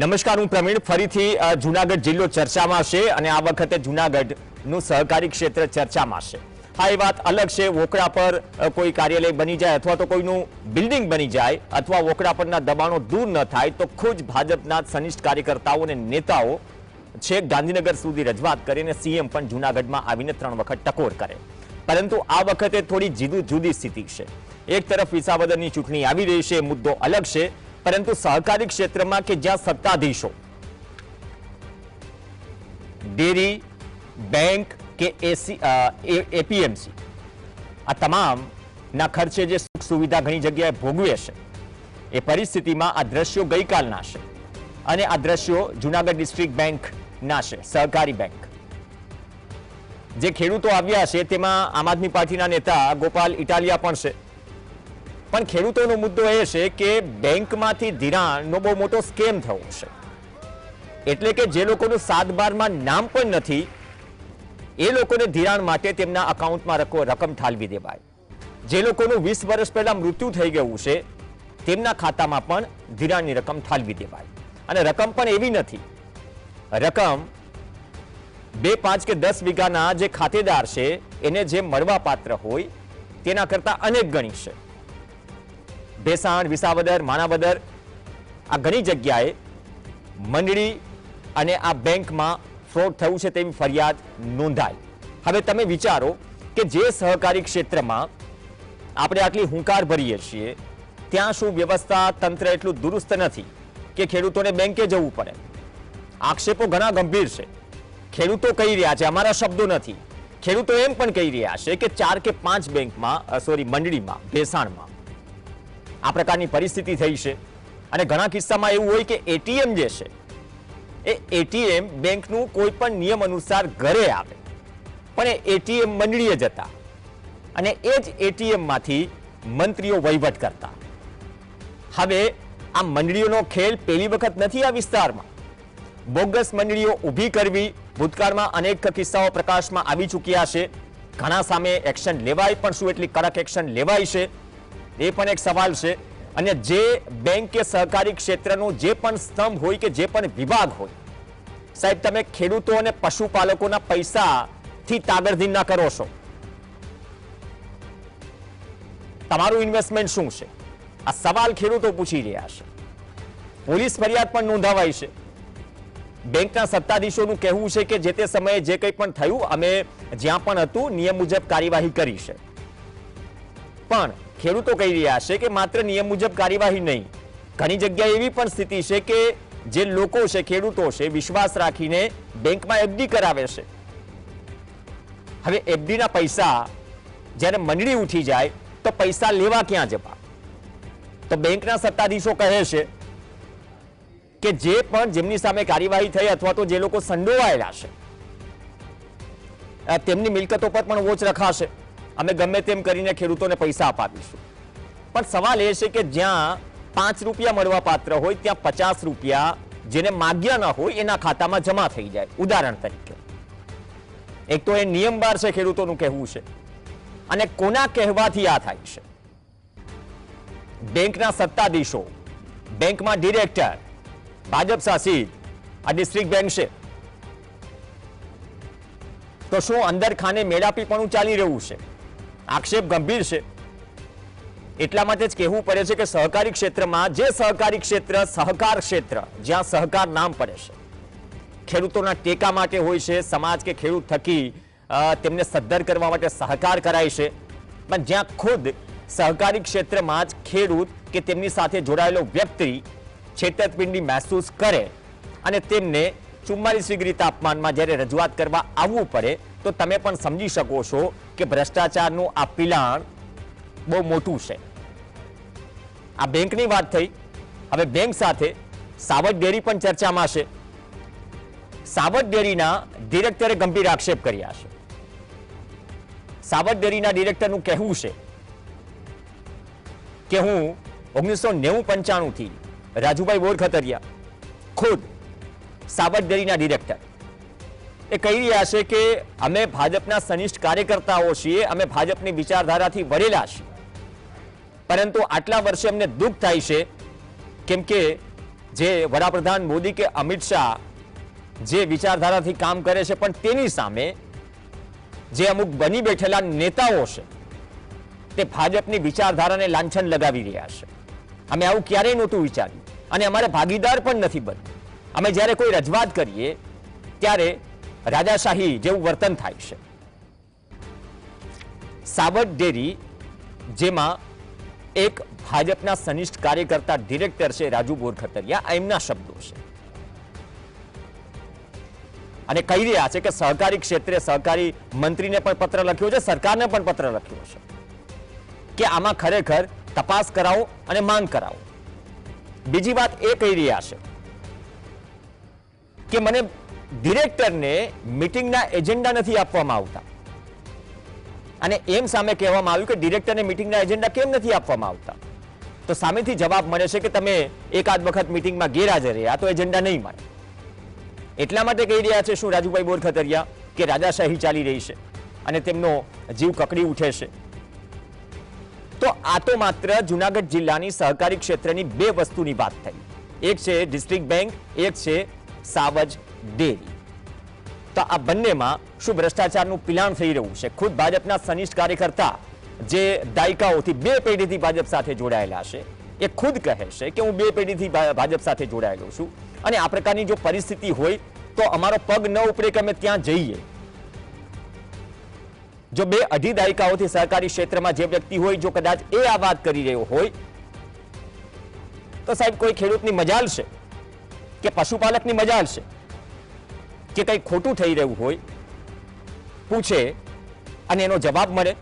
નમસ્કાર, હું પ્રવીણ. ફરીથી જુનાગઢ જિલ્લો ચર્ચામાં છે અને આ વખતે જુનાગઢનું સહકારી ક્ષેત્ર ચર્ચામાં છે. હા, એ વાત અલગ છે. વોકડા પર કોઈ કાર્યાલય બની જાય અથવા તો કોઈનું બિલ્ડિંગ બની જાય અથવા વોકડા પરના દબાણો દૂર ન થાય, તો ખુદ ભાજપના સનિષ્ઠ કાર્યકર્તાઓ અને નેતાઓ છેક ગાંધીનગર સુધી રજૂઆત કરીને સીએમ પણ જુનાગઢમાં આવીને ત્રણ વખત ટકોર કરે. પરંતુ આ વખતે થોડી જુદી જુદી સ્થિતિ છે. એક તરફ વિસાવદરની ચૂંટણી આવી રહી છે, મુદ્દો અલગ છે. પરંતુ સહકારી ક્ષેત્રમાં કે જ્યાં સત્તાધીશો? ડેરી, બેંક કે એપીએમસી? આ તમામના ખર્ચે જે સુખ સુવિધા ઘણી જગ્યાએ ભોગવે છે, એ પરિસ્થિતિમાં આ દ્રશ્યો ગઈકાલના છે. અને આ દ્રશ્યો જુનાગઢ ડિસ્ટ્રિક્ટ બેંકના છે, સહકારી બેંક. જે ખેડૂતો આવ્યા છે, તેમાં આમ આદમી પાર્ટીના નેતા ગોપાલ ઇટાલિયા પણ છે. પણ ખેડૂતોનો મુદ્દો એ છે કે બેંકમાંથી ધિરાણનો બહુ મોટો સ્કેમ થયો છે એટલે કે જે લોકોનું સાત બારમાં નામ પણ નથી, એ લોકોને ધિરાણ માટે તેમના અકાઉન્ટમાં રકો- રકમ ઠાલવી દેવાય. જે લોકોનું વીસ વર્ષ પહેલા મૃત્યુ થઈ ગયું છે, તેમના ખાતામાં પણ ધિરાણની રકમ ઠાલવી દેવાય. અને રકમ પણ એવી નથી. રકમ બે પાંચ કે દસ વીઘાના જે ખાતેદાર છે, એને જે મળવા પાત્ર હોય, તેના કરતા અનેક ગણી છે. ભેસાણ, વિસાવદર, માણાવદર, આ ઘણી જગ્યાએ મંડળી અને આ બેંકમાં ફ્રોડ થયું છે તેવી ફરિયાદ નોંધાઈ. હવે તમે વિચારો કે જે સહકારી ક્ષેત્રમાં આપણે આટલી હુંકાર ભરીએ છીએ, ત્યાં શું વ્યવસ્થા તંત્ર એટલું દુરુસ્ત નથી કે ખેડૂતોને બેંકે જવું પડે? આક્ષેપો ઘણા ગંભીર છે. ખેડૂતો કહી રહ્યા છે, અમારા શબ્દો નથી. ખેડૂતો એમ પણ કહી રહ્યા છે કે ચાર કે પાંચ બેંકમાં સોરી મંડળીમાં, ભેસાણમાં. આ પ્રકારની પરિસ્થિતિ થઈ છે. અને ઘણા કિસ્સામાં એવું હોય કે એટીએમ જે છે, એ એટીએમ બેંકનું કોઈ પણ નિયમ અનુસાર ઘરે આવે. પણ એ એટીએમ મંડળીએ જતા અને એ જ એટીએમમાંથી મંત્રીઓ વહીવટ કરતા. હવે આ મંડળીઓનો ખેલ પહેલી વખત નથી આ વિસ્તારમાં. બોગસ મંડળીઓ ઊભી કરવી ભૂતકાળમાં અનેક કિસ્સાઓ પ્રકાશમાં આવી ચૂક્યા છે. ઘણા સામે એક્શન લેવાય પણ શું એટલી કડક એક્શન લેવાય છે? એ પણ એક સવાલ છે. અને જે બેંક કે સહકારી ક્ષેત્રનો જે પણ સ્તંભ હોય કે જે પણ વિભાગ હોય, સાહેબ, તમે ખેડૂતો અને પશુપાલકોના પૈસાથી તાગડધીન ના કરો છો. તમારું ઇન્વેસ્ટમેન્ટ શું છે? આ સવાલ ખેડૂતો પૂછી રહ્યા છે. પોલીસ ફરિયાદ પણ નોંધાવાઈ છે. બેંકના સત્તાધીશોનું કહેવું છે કે જે તે સમયે જે કંઈ પણ થયું, અમે જ્યાં પણ હતું, નિયમ મુજબ કાર્યવાહી કરી છે. પણ ખેડૂતો કહી રહ્યા છે કે માત્ર નિયમ મુજબ કાર્યવાહી નહીં. ઘણી જગ્યાએ એવી પણ સ્થિતિ છે કે જે લોકો છે, ખેડૂતો છે, વિશ્વાસ રાખીને બેંકમાં એફડી કરાવે છે. હવે એફડીના પૈસા જ્યારે મંડળી ઉઠી જાય, તો પૈસા લેવા ક્યાં જવા? તો બેંકના સત્તાધીશો કહે છે કે જે પણ જેમની સામે કાર્યવાહી થઈ અથવા તો જે લોકો સંડોવાયેલા છે તેમની મિલકતો પર પણ વોચ રખાશે. અમે ગમે તેમ કરીને ખેડૂતોને પૈસા અપાવીશું. પણ સવાલ એ છે કે જ્યાં પાંચ રૂપિયા મળવા પાત્ર હોય, ત્યાં પચાસ રૂપિયા જેને માગ્યા ન હોય, એના ખાતામાં જમા થઈ જાય. ઉદાહરણ તરીકે. એક તો એ નિયમ બાર છે ખેડૂતોનું કહેવું છે. અને કોના કહેવાથી આ થાય છે? બેંકના સત્તાધીશો, બેંકમાં ડિરેક્ટર, ભાજપ શાસિત, આ ડિસ્ટ્રિક્ટ બેંક છે. તો શું અંદર ખાને મેળાપીપણું ચાલી રહ્યું છે? આક્ષેપ ગંભીર છે એટલા માટે જ કહેવું પડે છે કે સહકારી ક્ષેત્રમાં જે સહકારી ક્ષેત્ર સહકાર ક્ષેત્ર જ્યાં સહકાર નામ પડે છે. ખેડૂતોના ટેકા માટે હોય છે સમાજ કે ખેડૂત થકી અ, તેમને સદ્ધર કરવા માટે સહકાર કરાય છે. પણ જ્યાં ખુદ સહકારી ક્ષેત્રમાં જ ખેડૂત કે તેમની સાથે જોડાયેલો વ્યક્તિ છેતરપિંડી મહેસૂસ કરે અને તેમને ચુમ્માલીસ ડિગ્રી તાપમાનમાં જ્યારે રજૂઆત કરવા આવવું પડે તો તમે પણ સમજી શકો છો કે ભ્રષ્ટાચારનું આ પિલાણ બહુ મોટું છે. આ બેંકની વાત થઈ. હવે બેંક સાથે સાવજ ડેરી પણ ચર્ચામાં છે. સાવજ ડેરીના ડિરેક્ટરે ગંભીર આક્ષેપ કર્યા છે. સાવજ ડેરીના ડિરેક્ટરનું કહેવું છે કે હું ઓગણીસો નેવું પંચાણુંથી રાજુભાઈ બોરખતરિયા ખુદ સાવજ ડેરીના ડિરેક્ટર. એ કહી રહ્યા છે કે અમે ભાજપના સનિષ્ઠ કાર્યકર્તાઓ છીએ, અમે ભાજપની વિચારધારાથી વળેલા છીએ. પરંતુ આટલા વર્ષે અમને દુઃખ થાય છે, કેમ કે જે વડાપ્રધાન મોદી કે અમિત શાહ જે વિચારધારાથી કામ કરે છે, પણ તેની સામે જે અમુક બની બેઠેલા નેતાઓ છે, તે ભાજપની વિચારધારાને લાંછન લગાવી રહ્યા છે. અમે આવું ક્યારેય નહોતું વિચાર્યું. અને અમારે ભાગીદાર પણ નથી બન્યું અમે જ્યારે કોઈ રજૂઆત કરીએ, ત્યારે રાજાશાહી જેવું વર્તન થાય છે. સાવટ ડેરી, જેમાં એક ભાજપના સનિષ્ઠ કાર્યકર્તા ડિરેક્ટર છે રાજુ બોરખતરિયા એમના શબ્દો છે. અને કહી રહ્યા છે કે સહકારી ક્ષેત્રે સહકારી મંત્રીને પણ પત્ર લખ્યો છે, સરકારને પણ પત્ર લખ્યો છે કે આમાં ખરેખર તપાસ કરાવો અને માંગ કરાવો. બીજી વાત એ કહી રહ્યા છે કે મને ડિરેક્ટરને મીટિંગના એજન્ડા નથી આપવામાં આવતા. અને એમ સામે કહેવામાં આવ્યું કે ડિરેક્ટરને મિટિંગના એજન્ડા કેમ નથી આપવામાં આવતા? તો સામેથી જવાબ મળે છે કે તમે એકાદ વખત મીટિંગમાં ગેરહાજર રહ્યા, તો એજન્ડા નહીં મળે એટલા માટે કહી રહ્યા છે શું રાજુભાઈ બોરખતરિયા કે રાજાશાહી ચાલી રહી છે અને તેમનો જીવ કકડી ઉઠે છે? તો આ તો માત્ર જુનાગઢ જિલ્લાની સહકારી ક્ષેત્રની બે વસ્તુની વાત થઈ. એક છે ડિસ્ટ્રિક્ટ બેંક, એક છે સાવજ ડેરી. તો આ બંનેમાં શું ભ્રષ્ટાચારનું પિલાણ થઈ રહ્યું છે. ખુદ ભાજપના સનિષ્ઠ કાર્યકર્તા જે દાયકાઓથી બે પેઢીથી ભાજપ સાથે જોડાયેલા છે, એ ખુદ કહે છે કે હું બે પેઢીથી ભાજપ સાથે જોડાયેલો છું. અને આ પ્રકારની જો પરિસ્થિતિ હોય, તો અમારો પગ ન ઉપડે કે અમે ત્યાં જઈએ. જો બે અઢી દાયકાઓથી સહકારી ક્ષેત્રમાં જે વ્યક્તિ હોય, જો કદાચ એ આ વાત કરી રહ્યો હોય, તો સાહેબ કોઈ ખેડૂતની મજાલ છે? કે પશુપાલકની મજાલ છે? કે કંઈ ખોટું થઈ રહ્યું હોય, પૂછે અને એનો જવાબ મળે.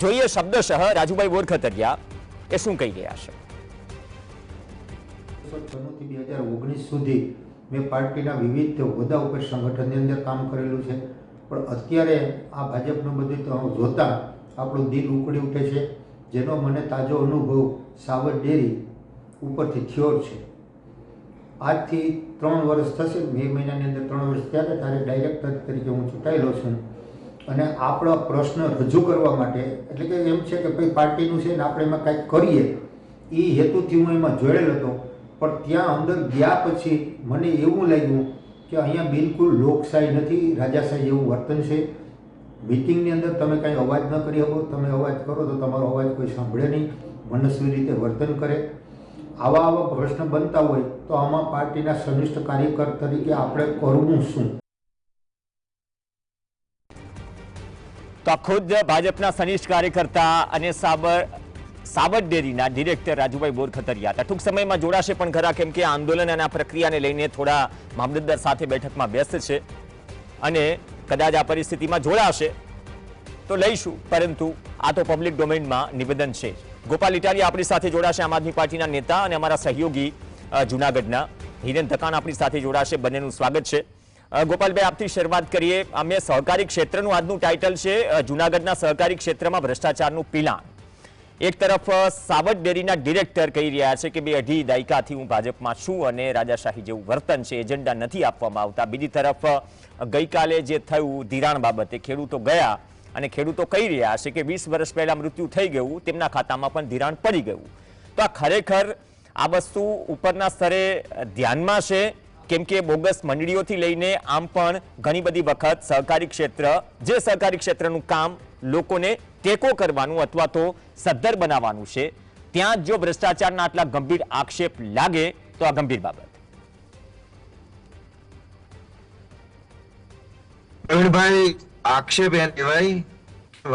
જોઈએ શબ્દશઃ રાજુભાઈ બોરખતરિયા એ શું કહી રહ્યા છે. બે હજાર ઓગણીસ સુધી મેં પાર્ટીના વિવિધ હોદ્દા ઉપર સંગઠનની અંદર કામ કરેલું છે. પણ અત્યારે આ ભાજપનું બધું જોતા આપણું દિલ ઉકળી ઉઠે છે. જેનો મને તાજો અનુભવ સાવર ડેરી ઉપરથી થયો છે. આજથી ત્રણ વર્ષ થશે મે મહિનાની અંદર ત્રણ વર્ષ ત્યારે ત્યારે ડાયરેક્ટર તરીકે હું ચૂંટાયેલો છું. અને આપણા પ્રશ્ન રજૂ કરવા માટે, એટલે કે એમ છે કે ભાઈ પાર્ટીનું છે ને આપણે એમાં કાંઈક કરીએ, એ હેતુથી હું એમાં જોડેલ હતો. પણ ત્યાં અંદર ગયા પછી મને એવું લાગ્યું કે અહીંયા બિલકુલ લોકશાહી નથી, રાજાશાહી એવું વર્તન છે. મિટિંગની અંદર તમે કાંઈ અવાજ ન કરી શકો. તમે અવાજ કરો તો તમારો અવાજ કોઈ સાંભળે નહીં. મનસ્વી રીતે વર્તન કરે. આવા આવા પ્રશ્ન બનતા હોય તો આમાં પાર્ટીના સનિષ્ઠ કાર્યકર તરીકે આપણે કરવું શું? તો ખુદ ભાજપના સનિષ્ઠ કાર્યકર્તા અને સાબર સાબર ડેરીના ડિરેક્ટર રાજુભાઈ બોરખતરિયા હતા ટૂંક સમયમાં જોડાશે પણ ખરા કેમ કે આંદોલન અને આ પ્રક્રિયાને લઈને થોડા મામલતદાર સાથે બેઠકમાં વ્યસ્ત છે અને કદાચ આ પરિસ્થિતિમાં જોડાશે તો લઈશું, પરંતુ આ તો પબ્લિક ડોમેનમાં નિવેદન છે. ગોપાલ ઇટાલી આપણી સાથે જોડાશે, આમ આદમી પાર્ટીના નેતા અને અમારા સહયોગી જુનાગઢના. હિરેન ધકાન આપણી સાથે જોડાશે. બંનેનું સ્વાગત છે. ગોપાલભાઈ, આપથી શરૂઆત કરીએ. અમે સહકારી ક્ષેત્રનું આજનું ટાઇટલ છે જૂનાગઢના સહકારી ક્ષેત્રમાં ભ્રષ્ટાચારનું પિલાણ. એક તરફ સાવટ ડેરીના ડિરેક્ટર કહી રહ્યા છે કે બે અઢી દાયકાથી હું ભાજપમાં છું અને રાજાશાહી જેવું વર્તન છે, એજન્ડા નથી આપવામાં આવતા. બીજી તરફ ગઈકાલે જે થયું ધિરાણ બાબતે ખેડૂતો ગયા અને ખેડૂતો કહી રહ્યા છે કે વીસ વર્ષ પહેલા મૃત્યુ થઈ ગયું, તેમના ખાતામાં પણ ધિરાણ પડી ગયું. તો આ ખરેખર આ વસ્તુ ઉપરના સ્તરે ધ્યાનમાં છે કેમ કે બોગસ મંડળીઓથી લઈને આમ પણ ઘણી બધી વખત સહકારી ક્ષેત્ર જે સહકારી ક્ષેત્રનું કામ લોકોને ટેકો કરવાનું અથવા તો સદ્ધર બનાવવાનું છે. ત્યાં જો ભ્રષ્ટાચારના આટલા ગંભીર આક્ષેપ લાગે તો આ ગંભીર બાબત. પ્રવીણભાઈ આક્ષેપ એમ કહેવાય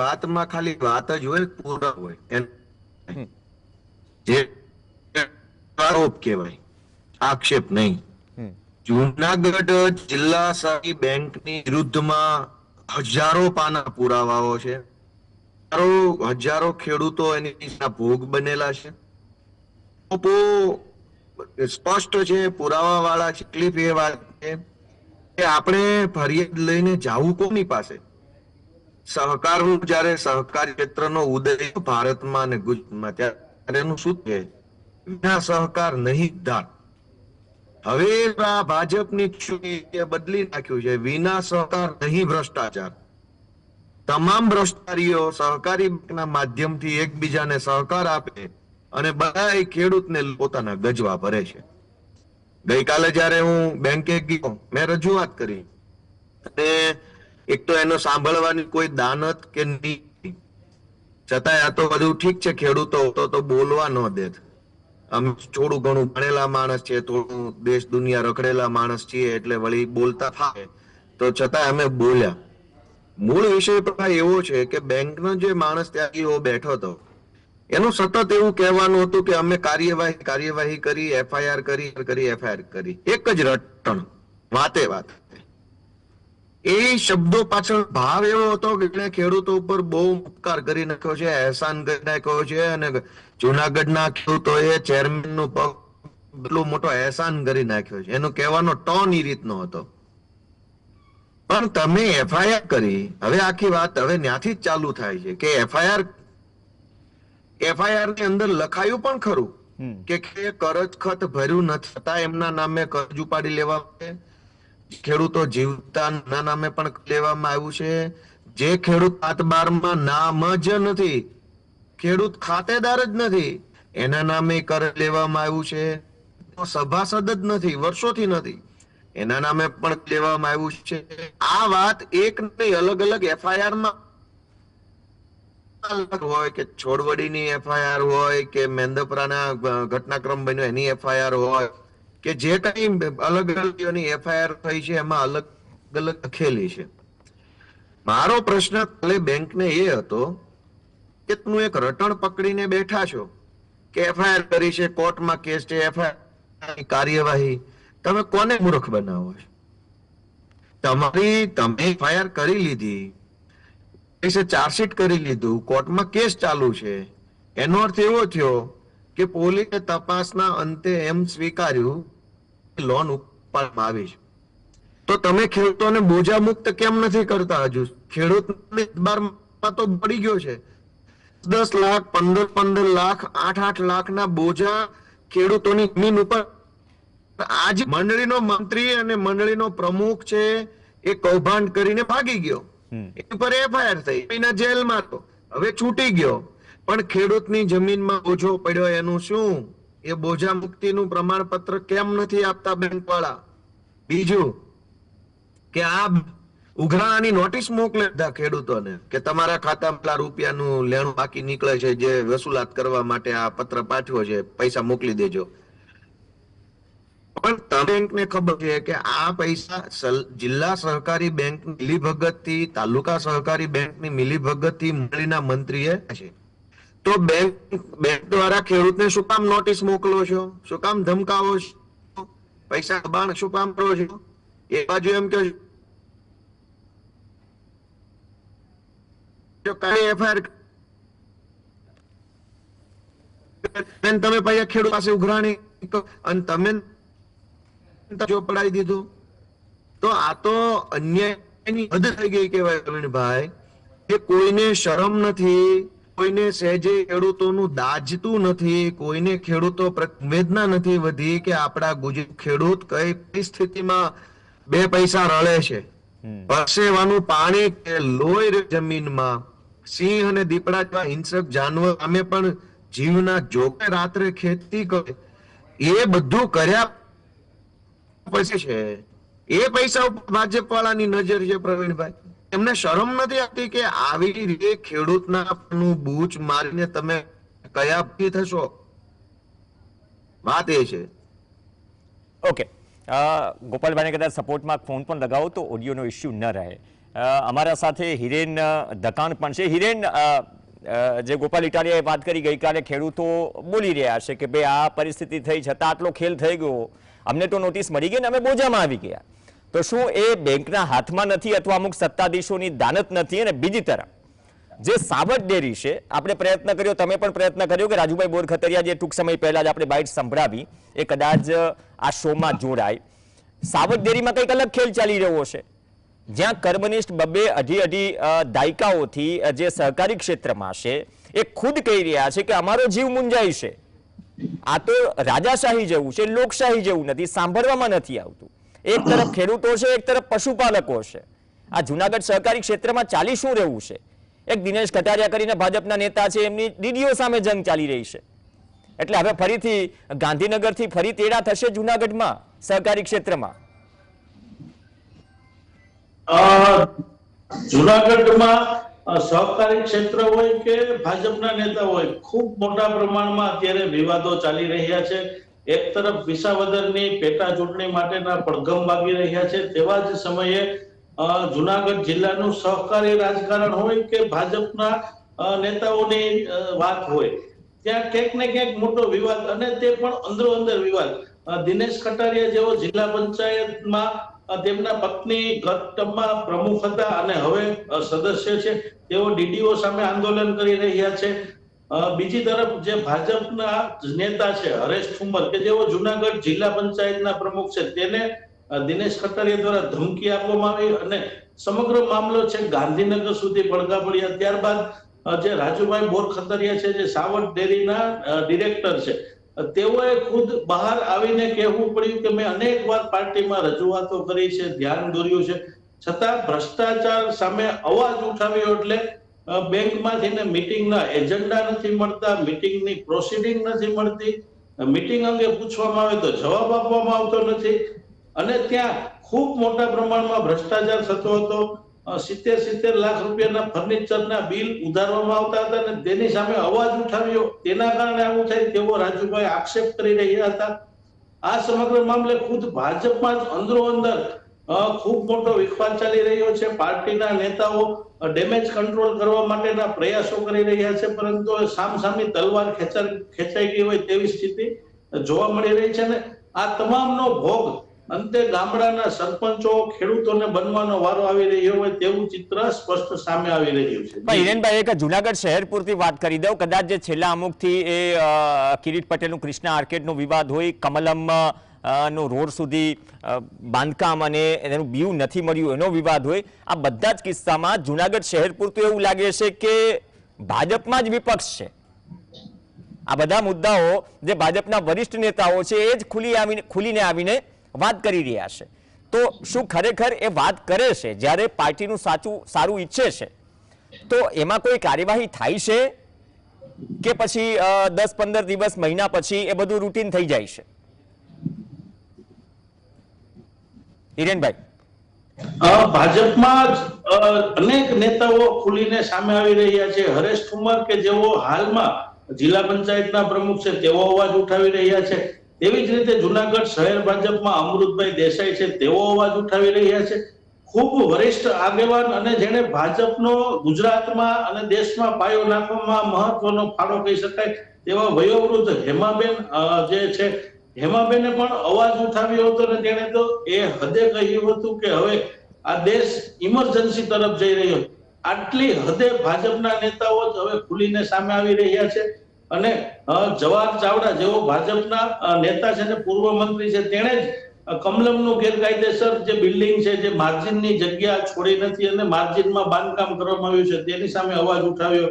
વાતમાં ખાલી વાત જ હોય પૂરક હોય. જે આરોપ કહેવાય. આક્ષેપ નહીં. જુનાગઢ જિલ્લા સહકારી બેંકની વિરુદ્ધમાં હજારો પાના પુરાવાઓ છે. હજારો હજારો ખેડૂતો એની ભોગ બનેલા છે. સ્પષ્ટ છે પુરાવા વાળા છે ક્લિપ એ વાત છે કે આપણે ફરિયાદ લઈને જાવું કોની પાસે? સહકારનું જ્યારે સહકાર ક્ષેત્રનો ઉદય ભારતમાં અને ગુજરાતમાં ત્યારે એનું શું છે? વિના સહકાર નહીં દાન. હવે આ ભાજપની ચૂંટણી બદલી નાખ્યું છે. વિના સહકાર નહીં ભ્રષ્ટાચાર. તમામ ભ્રષ્ટાચારીઓ સહકારી બેંકના માધ્યમથી એકબીજાને સહકાર આપે અને બધા ખેડૂતને પોતાના ગજવા ભરે છે. ગઈકાલે જ્યારે હું બેંકે ગયો, મેં રજૂઆત કરી. અને એક તો એનો સાંભળવાની કોઈ દાનત કે નહીં. છતાંય આ તો બધું ઠીક છે, ખેડૂતો તો બોલવા ન દેત. થોડું ઘણું ભણેલા માણસ છે થોડું દેશ દુનિયા રખડેલા માણસ છીએ એટલે વળી બોલતા થાય. તો છતાં અમે બોલ્યા. મૂળ વિષય પ્રકાર એવો છે કે બેંકનો જે માણસ ત્યાં એવો બેઠો હતો એનું સતત એવું કહેવાનું હતું કે અમે કાર્યવાહી કાર્યવાહી કરી, એફઆઈઆર કરી કરી, એફઆઈઆર કરી. એક જ રટણ, વાતે વાત. એ શબ્દો પાછળ ભાવ એવો હતો કે ખેડૂતો ઉપર બહુ ઉપકાર કરી નાખ્યો છે એહસાન કરી નાખ્યો છે અને જુનાગઢના ખેડૂતોએ ચેરમેનનું પગ એટલું મોટો એહસાન કરી નાખ્યો છે. એનો કહેવાનો ટોન એ રીતનો હતો. પણ તમે એફઆઈઆર કરી હવે આખી વાત હવે ત્યાંથી જ ચાલુ થાય છે કે એફઆઈઆર એફઆઈઆરની અંદર લખાયું પણ ખરું કે કરજ ખત ભર્યું નથી છતાં એમના નામે કરજ ઉપાડી લેવા ખેડૂતો જીવતા ના નામે પણ લેવામાં આવ્યું છે. જે ખેડૂત સાત બારમાં નામ જ નથી ખેડૂત ખાતેદાર જ નથી. એના નામે કર લેવામાં આવ્યું છે. સભાસદ જ નથી, વર્ષોથી નથી. એના નામે પણ લેવામાં આવ્યું છે. આ વાત એક નહીં, અલગ અલગ એફઆઈઆરમાં હોય કે છોડવડીની એફઆઈઆર હોય કે મેંદપરાના ઘટનાક્રમ બન્યો એની એફઆઈઆર હોય કે જે કઈ અલગ અલગ એફઆઈઆર થઈ છે, એમાં અલગ અલગ લખેલી છે. મારો પ્રશ્ન કાલે બેંકને એ હતો કે એક રટણ પકડીને બેઠા છો? કે એફઆઈઆર કરી છે, કોર્ટમાં કેસ છે એફઆઈઆર કાર્યવાહી. તમે કોને મૂર્ખ બનાવો છો? તમારી, તમે એફઆઈઆર કરી લીધી. ચાર્જશીટ કરી લીધું. કોર્ટમાં કેસ ચાલુ છે. એનો અર્થ એવો થયો કે પોલીસે તપાસના અંતે એમ સ્વીકાર્યું લોન ઉપાડવામાં આવી છે. તો તમે ખેડૂતોને બોજા મુક્ત કેમ નથી કરતા હજુ? ખેડૂત તો પડી ગયો છે. દસ લાખ પંદર પંદર લાખ આઠ આઠ લાખના બોજા ખેડૂતોની જમીન ઉપર. આજ મંડળીનો મંત્રી અને મંડળીનો પ્રમુખ છે એ કૌભાંડ કરીને ભાગી ગયો. એની પર એફઆઈઆર થઈ. એના જેલમાં તો. હવે છૂટી ગયો. પણ ખેડૂતની જમીનમાં બોજો પડ્યો એનું શું? એ બોજા મુક્તિનું પ્રમાણપત્ર કેમ નથી આપતા બેંક વાળા બીજું કે આ ઉઘરાણાની નોટિસ મોકલે. બધા ખેડૂતોને કે તમારા ખાતામાં રૂપિયાનું લેણું બાકી નીકળે છે, જે વસૂલાત કરવા માટે આ પત્ર પાઠવ્યો છે, પૈસા મોકલી દેજો. પણ બેંકને ખબર છે કે આ પૈસા જિલ્લા સહકારી બેંક મિલીભગતથી તાલુકા સહકારી બેંકની મિલીભગતથી મંડળીના મંત્રીએ છે. તો બેંક બેંક દ્વારા ખેડૂતને શું કામ નોટિસ મોકલો છો? શું કામ ધમકાવો છો? પૈસા દબાણ શું કામ કરો છો? એ બાજુ એમ કે જો કાંઈ એફઆઈઆર તમે પૈસા ખેડૂત પાસે ઉઘરાણી અને તમે જો પડાવી દીધું તો આ તો અન્યાયની હદ થઈ ગઈ કહેવાય પ્રવીણભાઈ કે કોઈને શરમ નથી કોઈને સહેજે ખેડૂતોનું દાજતું નથી કોઈને ખેડૂતો પ્રત્યે સંવેદના નથી વધી કે આપણા ગુજરાત ખેડૂત કઈ પરિસ્થિતિમાં બે પૈસા રળે છે. પરસેવાનું પાણી કે લોહી જમીનમાં સિંહ અને દીપડા જેવા હિંસક જાનવર અમે પણ જીવના જોકે રાત્રે ખેતી કરે. એ બધું કર્યા પછી છે. એ પૈસા ઉપર ભાજપ વાળાની નજર છે પ્રવીણભાઈ. એમને શરમ નથી આવતી કે આવી રીતે ખેડૂતના બૂચ મારીને તમે કયા ભી થશો? વાત એ છે. ઓકે. ગોપાલભાઈને કદાચ સપોર્ટમાં ફોન પણ લગાવો તો ઓડિયોનો ઇસ્યુ ન રહે. અમારા સાથે હિરેન ધકાણ પણ છે. હિરેન જે ગોપાલ ઇટાલિયાએ વાત કરી, ગઈકાલે ખેડૂતો બોલી રહ્યા છે કે ભાઈ, આ પરિસ્થિતિ થઈ છતાં આટલો ખેલ થઈ ગયો. અમને તો નોટિસ મળી ગઈ ને અમે બોજામાં આવી ગયા. તો શું એ બેંકના હાથમાં નથી અથવા અમુક સત્તાધીશોની દાનત નથી? અને બીજી તરફ, જે સાવટ ડેરી છે, આપણે પ્રયત્ન કર્યો, તમે પણ પ્રયત્ન કર્યો કે રાજુભાઈ બોરખતરિયા જે ટૂંક સમય પહેલા જ આપણે બાઇટ સંભળાવી, એ કદાચ આ શોમાં જોડાય. સાવટ ડેરીમાં કંઈક અલગ ખેલ ચાલી રહ્યો છે. જ્યાં કર્મનિષ્ઠ બબ્બે અઢી અઢી દાયકાઓથી જે સહકારી ક્ષેત્રમાં છે, એ ખુદ કહી રહ્યા છે કે અમારો જીવ મુંજાય છે. આ તો રાજાશાહી જેવું છે, લોકશાહી જેવું નથી, સાંભળવામાં નથી આવતું. એક તરફ ખેડૂતો છે, એક તરફ પશુપાલકો છે. આ જુનાગઢ સહકારી ક્ષેત્રમાં ચાલી શું રહેવું છે? એક દિનેશ કટારિયા કરીને ભાજપના નેતા છે, એમની દીદીઓ સામે જંગ ચાલી રહી છે. એટલે હવે ફરીથી ગાંધીનગરથી ફરી તેડા થશે જુનાગઢમાં, સહકારી ક્ષેત્રમાં? જુનાગઢમાં સહકારી ક્ષેત્ર હોય કે ભાજપના નેતા હોય, ખૂબ મોટા પ્રમાણમાં અત્યારે વિવાદો ચાલી રહ્યા છે. એક તરફ વિસાવદરની પેટા ચૂંટણી માટેના પડઘમ વાગી રહ્યા છે. તેવા જ સમયે જુનાગઢ જિલ્લાનું સહકારી રાજકારણ હોય કે ભાજપના નેતાઓની વાત હોય, ત્યાં ક્યાંક ને ક્યાંક મોટો વિવાદ અને તે પણ અંદરો અંદર વિવાદ દિનેશ કટારિયા જેવો જિલ્લા પંચાયતમાં તેમના પત્ની ગત પ્રમુખ હતા અને હવે સદસ્ય છે. તેઓ ડીડીઓ સામે આંદોલન કરી રહ્યા છે. બીજી તરફ જે ભાજપના નેતા છે, હરેશ ઠુમર, કે જેઓ જુનાગઢ જિલ્લા પંચાયતના પ્રમુખ છે, તેને દિનેશ કટારિયા દ્વારા ધમકી આપવામાં આવી અને સમગ્ર મામલો છે ગાંધીનગર સુધી પડઘા પડ્યા. ત્યારબાદ જે રાજુભાઈ બોર ખતરિયા છે, જે સાવટ ડેરીના ડિરેક્ટર છે તેઓએ ખુદ બહાર આવીને કહેવું પડ્યું કે મેં અનેક વાર પાર્ટીમાં રજૂઆતો કરી છે, ધ્યાન દોર્યું છે. છતાં ભ્રષ્ટાચાર સામે અવાજ ઉઠાવ્યો એટલે બેંકમાંથી ને મીટિંગના એજન્ડા નથી મળતા, મીટિંગની પ્રોસિડિંગ નથી મળતી. મીટિંગ અંગે પૂછવામાં આવે તો જવાબ આપવામાં આવતો નથી. અને ત્યાં ખૂબ મોટા પ્રમાણમાં ભ્રષ્ટાચાર થતો હતો. સિત્તેર સિત્તેર લાખ રૂપિયાના ફર્નિચરના બિલ ઉધારવામાં આવતા હતા અને તેની સામે અવાજ ઉઠાવ્યો. તેના કારણે આવું થાય તેવો રાજુભાઈ આક્ષેપ કરી રહ્યા હતા. આ સમગ્ર મામલે ખુદ ભાજપમાં જ અંદરો અંદર ખૂબ મોટો વિખવાદ ચાલી રહ્યો છે. પાર્ટીના નેતાઓ ડેમેજ કંટ્રોલ કરવા માટેના પ્રયાસો કરી રહ્યા છે, પરંતુ સામસામી તલવાર ખેંચા ખેંચાઈ ગઈ હોય તેવી સ્થિતિ જોવા મળી રહી છે અને આ તમામનો ભોગ અંતે ગામડાના સરપંચો, ખેડૂતોને બનવાનો વારો આવી રહ્યો હોય તેવું ચિત્ર સ્પષ્ટ સામે આવી રહ્યું છે. પણ હિરેનભાઈ એક જુનાગઢ શહેર પૂરતી વાત કરી દઉં. કદાચ જે છેલ્લા અમુકથી એ કિરીટ પટેલનું કૃષ્ણા આર્કેડનો વિવાદ હોય કમલમ નો રોડ સુધી બાંધકામ અને એનું બીવ નથી મળ્યું એનો વિવાદ હોય, આ બધા જ કિસ્સામાં જુનાગઢ શહેર પૂરતું એવું લાગે છે કે ભાજપમાં જ વિપક્ષ છે. આ બધા મુદ્દાઓ જે ભાજપના વરિષ્ઠ નેતાઓ છે એ જ ખુલી આવીને, ખુલીને આવીને વાત કરી રહ્યા છે. તો શું ખરેખર એ વાત કરે છે? જ્યારે પાર્ટીનું સાચું, સારું ઈચ્છે છે. તો એમાં કોઈ કાર્યવાહી થાય છે? કે પછી દસ પંદર દિવસ, મહિના પછી એ બધું રૂટીન થઈ જાય છે? હિરેનભાઈ. ભાજપમાં અનેક નેતાઓ ખુલીને સામે આવી રહ્યા છે. હરેશ ઠુમર કે જેઓ હાલમાં જિલ્લા પંચાયતના પ્રમુખ છે, તેઓ અવાજ ઉઠાવી રહ્યા છે. તેવી જ રીતે જુનાગઢ શહેર ભાજપમાં અમૃતભાઈ દેસાઈ છે, તેઓ અવાજ ઉઠાવી રહ્યા છે. ખૂબ વરિષ્ઠ આગેવાન અને જેણે ભાજપનો ગુજરાતમાં અને દેશમાં પાયો નાખવામાં મહત્વનો ફાળો કહી શકાય, તેવા વયોવૃદ્ધ હેમાબેન જે છે, હેમાબેને પણ અવાજ ઉઠાવ્યો હતો અને તેણે તો એ હદે કહ્યું હતું કે હવે આ દેશ ઇમરજન્સી તરફ જઈ રહ્યો આટલી હદે ભાજપના નેતાઓ જ હવે ખુલીને સામે આવી રહ્યા છે. અને જવાહર ચાવડા જેવો ભાજપના નેતા છે ને, પૂર્વ મંત્રી છે, તેણે જ કમલમનું ગેરકાયદેસર જે બિલ્ડિંગ છે, જે માર્જિનની જગ્યા છોડી નથી અને માર્જિનમાં બાંધકામ કરવામાં આવ્યું છે, તેની સામે અવાજ ઉઠાવ્યો.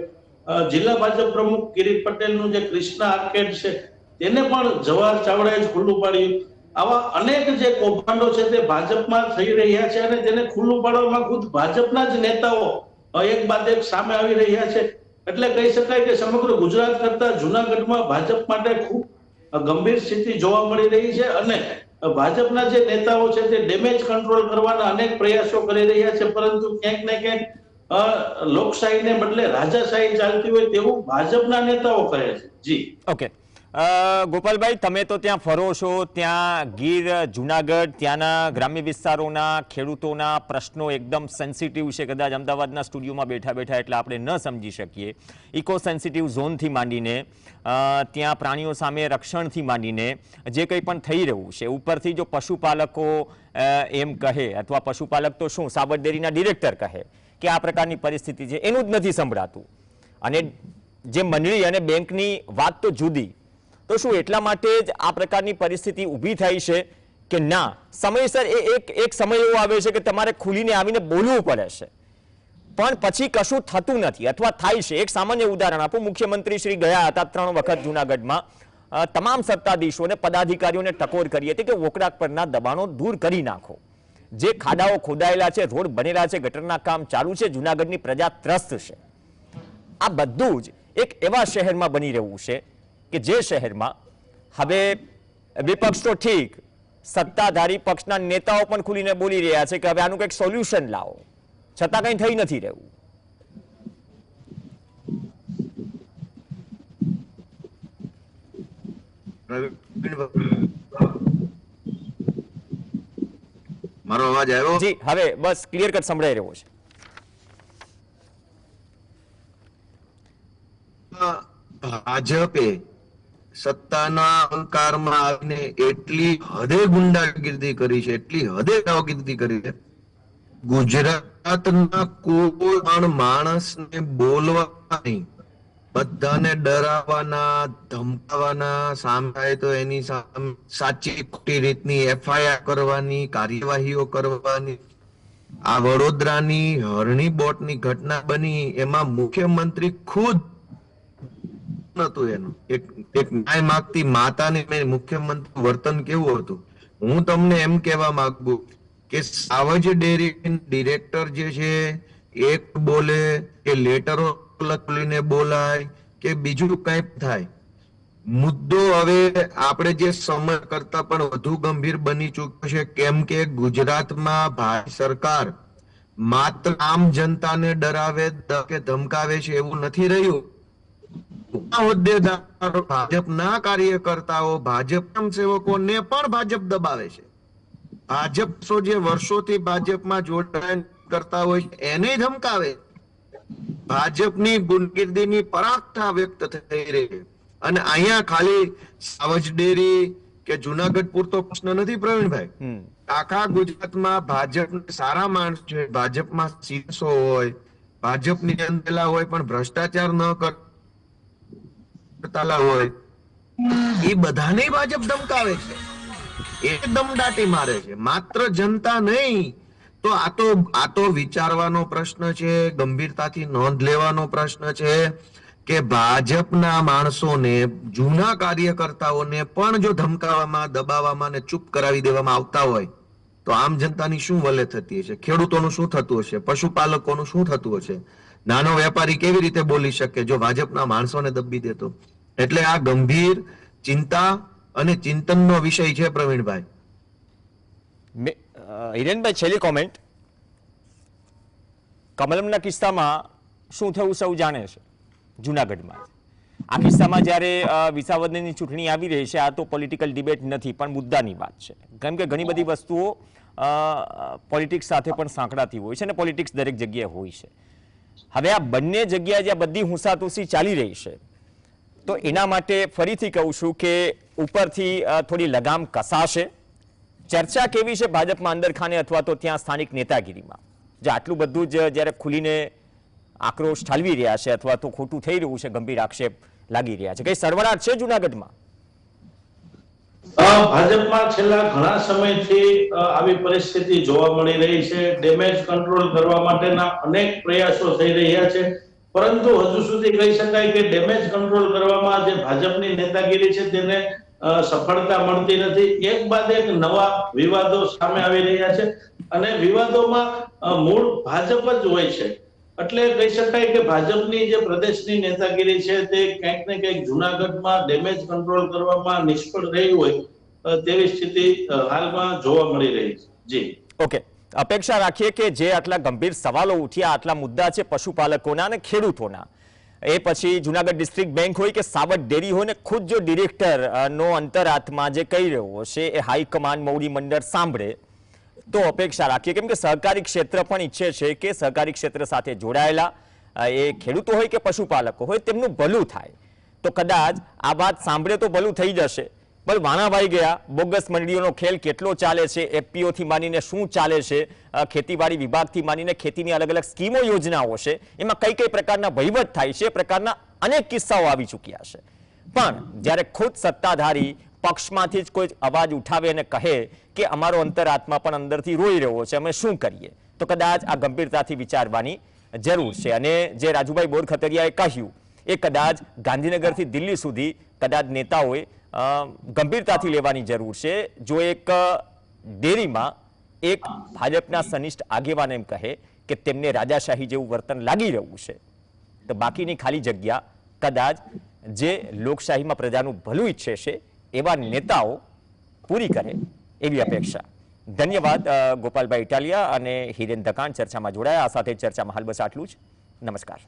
જિલ્લા ભાજપ પ્રમુખ કિરીટ પટેલનું જે કૃષ્ણા આર્કેડ છે, તેને પણ જવાહર ચાવડાએ જ ખુલ્લું પાડ્યું. આવા અનેક જે કૌભાંડો છે, તે ભાજપમાં થઈ રહ્યા છે અને તેને ખુલ્લું પાડવામાં ખુદ ભાજપના જ નેતાઓ એક બાદ એક સામે આવી રહ્યા છે. એટલે કહી શકાય કે સમગ્ર ગુજરાત કરતા જુનાગઢમાં ભાજપ માટે ખૂબ ગંભીર સ્થિતિ જોવા મળી રહી છે અને ભાજપના જે નેતાઓ છે તે ડેમેજ કંટ્રોલ કરવાના અનેક પ્રયાસો કરી રહ્યા છે, પરંતુ ક્યાંક ને ક્યાંક લોકશાહીને બદલે રાજાશાહી ચાલતી હોય તેવું ભાજપના નેતાઓ કહે છે. જી. ઓકે ગોપાલભાઈ, તમે તો ત્યાં ફરો છો, ત્યાં ગીર, જુનાગઢ, ત્યાંના ગ્રામ્ય વિસ્તારોના ખેડૂતોના પ્રશ્નો એકદમ સેન્સિટિવ છે. કદાચ અમદાવાદના સ્ટુડિયોમાં બેઠા બેઠા એટલે આપણે ન સમજી શકીએ. ઇકો સેન્સિટિવ ઝોનથી માંડીને ત્યાં પ્રાણીઓ સામે રક્ષણથી માંડીને જે કંઈ પણ થઈ રહ્યું છે, ઉપરથી જો પશુપાલકો એમ કહે અથવા પશુપાલક તો શું સાબરડેરીના ડિરેક્ટર કહે કે આ પ્રકારની પરિસ્થિતિ છે, એનું જ નથી સંભળાતું. અને જે મંડળી અને બેંકની વાત તો જુદી તો શું એટલા માટે જ આ પ્રકારની પરિસ્થિતિ ઊભી થઈ છે કે ના, સમયસર એ એક એક સમય એવો આવે છે કે તમારે ખુલીને આવીને બોલવું પડે છે. પણ પછી કશું થતું નથી અથવા થાય છે. એક સામાન્ય ઉદાહરણ આપું. મુખ્યમંત્રી શ્રી ગયા હતા ત્રણ વખત જુનાગઢમાં. તમામ સત્તાધીશોને, પદાધિકારીઓને ટકોર કરી હતી કે વોકડાક પરના દબાણો દૂર કરી નાખો. જે ખાડાઓ ખોદાયેલા છે, રોડ બનેલા છે, ગટરના કામ ચાલુ છે, જુનાગઢની પ્રજા ત્રસ્ત છે. આ બધું જ એક એવા શહેરમાં બની રહ્યું છે કે જે શહેરમાં હવે વિપક્ષ તો ઠીક સત્તાધારી પક્ષના નેતાઓ પણ ખુલીને બોલી રહ્યા છે કે હવે આનું કંઈક સોલ્યુશન લાવો. છતાં કંઈ થઈ નથી રહ્યું મારો અવાજ આવ્યો? જી હવે બસ ક્લિયર કટ સંભળાઈ રહ્યો છે. ભાજપે સત્તાના અહંકારમાં આવીને એટલી હદે ગુંડાગીર્દી કરી છે, એટલી હદે દાવગીર્દી કરી છે. ગુજરાતના કોઈ પણ માણસને બોલવા નહીં. બધાને ડરાવવાના ધમકાવાના સામે તો એની સામે સાચી ખોટી રીતની એફઆઈઆર કરવાની, કાર્યવાહીઓ કરવાની. આ વડોદરાની હરણી બોટની ઘટના બની, એમાં મુખ્યમંત્રી ખુદ નતું એનું. એક એક ન્યાય માંગતી માતાને મુખ્યમંત્રી વર્તન કેવું હતું? હું તમને એમ કહેવા માંગુ કે સાવજ ડેરી ડિરેક્ટર જે છે, એક બોલે કે લેટરો લખીને બોલાય કે બીજું કઈ થાય. મુદ્દો હવે આપણે જે સમય કરતા પણ વધુ ગંભીર બની ચૂક્યો છે, કેમ કે ગુજરાતમાં ભાજપ સરકાર માત્ર આમ જનતાને ડરાવે કે ધમકાવે છે એવું નથી રહ્યું. હોદ્દેદારો ભાજપના કાર્યકર્તાઓ ભાજપ સેવકોને પણ ભાજપ દબાવે છે. ભાજપ સો જે વર્ષોથી ભાજપમાં જોડાણ કરતા હોય એને ધમકાવે ભાજપની ગુંડગીર્દીની પરાકાષ્ઠા વ્યક્ત થઈ રહી છે. અને અહીંયા ખાલી સાવજ ડેરી કે જુનાગઢ પૂરતો પ્રશ્ન નથી પ્રવીણભાઈ. આખા ગુજરાતમાં ભાજપ સારા માણસ છે ભાજપમાં સીએસઓ હોય ભાજપની અંદર હોય પણ ભ્રષ્ટાચાર ન કર- કરતા હોય. એ બધાને ભાજપ ધમકાવે છે. એ દમદાટી મારે છે. માત્ર જનતા નહીં, તો આ તો આ તો વિચારવાનો પ્રશ્ન છે, ગંભીરતાથી નોંધ લેવાનો પ્રશ્ન છે કે ભાજપના માણસોને, જૂના કાર્યકર્તાઓને પણ જો ધમકાવામાં, દબાવવામાં ને ચૂપ કરાવી દેવામાં આવતા હોય, તો આમ જનતાની શું વલે થતી હશે? ખેડૂતોનું શું થતું હશે? પશુપાલકોનું શું થતું હશે? નાનો વેપારી કેવી રીતે બોલી શકે? જો ભાજપના માણસોને દબી દેતો એટલે આ ગંભીર ચિંતા અને ચિંતનનો વિષય છે પ્રવીણભાઈ. હિરેનભાઈ, છેલ્લી કોમેન્ટ કમલમના કિસ્સામાં શું થયું સૌ જાણે છે, જુનાગઢમાં. આ કિસ્સામાં જ્યારે વિસાવદનની ચૂંટણી આવી રહી છે, આ તો પોલિટિકલ ડિબેટ નથી, પણ મુદ્દાની વાત છે. કેમ કે ઘણી બધી વસ્તુઓ પોલિટિક્સ સાથે પણ સાંકળાતી હોય છે અને પોલિટિક્સ દરેક જગ્યાએ હોય છે. હવે આ બંને જગ્યાએ જ્યાં બધી હુંસાતુસી ચાલી રહી છે તો એના માટે ફરીથી કહું છું કે ઉપરથી થોડી લગામ કસાશે. ચર્ચા કેવી છે ભાજપમાં અંદરખાને અથવા તો ત્યાં સ્થાનિક નેતાગીરીમાં? જે આટલું બધું જ જ્યારે ખુલીને આક્રોશ ઠાલવી રહ્યા છે અથવા તો ખોટું થઈ રહ્યું છે, ગંભીર આક્ષેપ લાગી રહ્યા છે. કઈ સરવડાટ છે જુનાગઢમાં? ભાજપમાં છેલ્લા ઘણા સમયથી આવી પરિસ્થિતિ જોવા મળી રહી છે. ડેમેજ કંટ્રોલ કરવા માટેના અનેક પ્રયાસો થઈ રહ્યા છે. પરંતુ હજુ સુધી કહી શકાય કે ડેમેજ કંટ્રોલ કરવામાં જે ભાજપની નેતાગીરી છે તેને સફળતા મળતી નથી. એક બાદ એક નવા વિવાદો સામે આવી રહ્યા છે અને વિવાદોમાં મૂળ ભાજપ જ હોય છે. એટલે કહી શકાય કે ભાજપની જે પ્રદેશની નેતાગીરી છે તે કંઈક ને ક્યાંક જુનાગઢમાં ડેમેજ કંટ્રોલ કરવામાં નિષ્ફળ રહી હોય તેવી સ્થિતિ હાલમાં જોવા મળી રહી છે. જી. ઓકે અપેક્ષા રાખીએ કે જે આટલા ગંભીર સવાલો ઉઠ્યા આટલા મુદ્દા છે પશુપાલકોના અને ખેડૂતોના. એ પછી જુનાગઢ ડિસ્ટ્રિક્ટ બેંક હોય કે સાવટ ડેરી હોય ને ખુદ જો ડિરેક્ટર અ, નો અંતરાત્મા જે કહી રહ્યો છે એ હાઈકમાન્ડ મૌરી મંડળ સાંભળે તો અપેક્ષા રાખીએ. કેમ કે સહકારી ક્ષેત્ર પણ ઈચ્છે છે કે સહકારી ક્ષેત્ર સાથે જોડાયેલા એ ખેડૂતો હોય કે પશુપાલકો હોય તેમનું ભલું થાય. તો કદાચ આ વાત સાંભળે તો ભલું થઈ જશે. પણ વાણાભાઈ ગયા. બોગસ મંડળીઓનો ખેલ કેટલો ચાલે છે? એફપીઓથી માનીને શું ચાલે છે? ખેતીવાડી વિભાગથી માનીને ખેતીની અલગ અલગ સ્કીમો, યોજનાઓ છે. એમાં કઈ કઈ પ્રકારના વહીવટ થાય છે? પ્રકારના અનેક કિસ્સાઓ આવી ચૂક્યા છે. પણ જ્યારે ખુદ સત્તાધારી પક્ષમાંથી જ કોઈ અવાજ ઉઠાવે અને કહે કે અમારો અંતરાત્મા પણ અંદરથી રોઈ રહ્યો છે, અમે શું કરીએ? તો કદાચ આ ગંભીરતાથી વિચારવાની જરૂર છે. અને જે રાજુભાઈ બોરખતરિયાએ કહ્યું, એ કદાચ ગાંધીનગરથી દિલ્હી સુધી કદાચ નેતાઓએ ગંભીરતાથી લેવાની જરૂર છે. જો એક ડેરીમાં એક ભાજપના સનિષ્ઠ આગેવાન એમ કહે કે તેમને રાજાશાહી જેવું વર્તન લાગી રહ્યું છે, તો બાકીની ખાલી જગ્યા કદાચ જે લોકશાહીમાં પ્રજાનું ભલું ઈચ્છે છે એવા નેતાઓ પૂરી કરે એવી અપેક્ષા. ધન્યવાદ ગોપાલભાઈ ઇટાલિયા અને હિરેન દકાન ચર્ચામાં જોડાયા. આ સાથે ચર્ચામાં હાલ બસ આટલું જ. નમસ્કાર.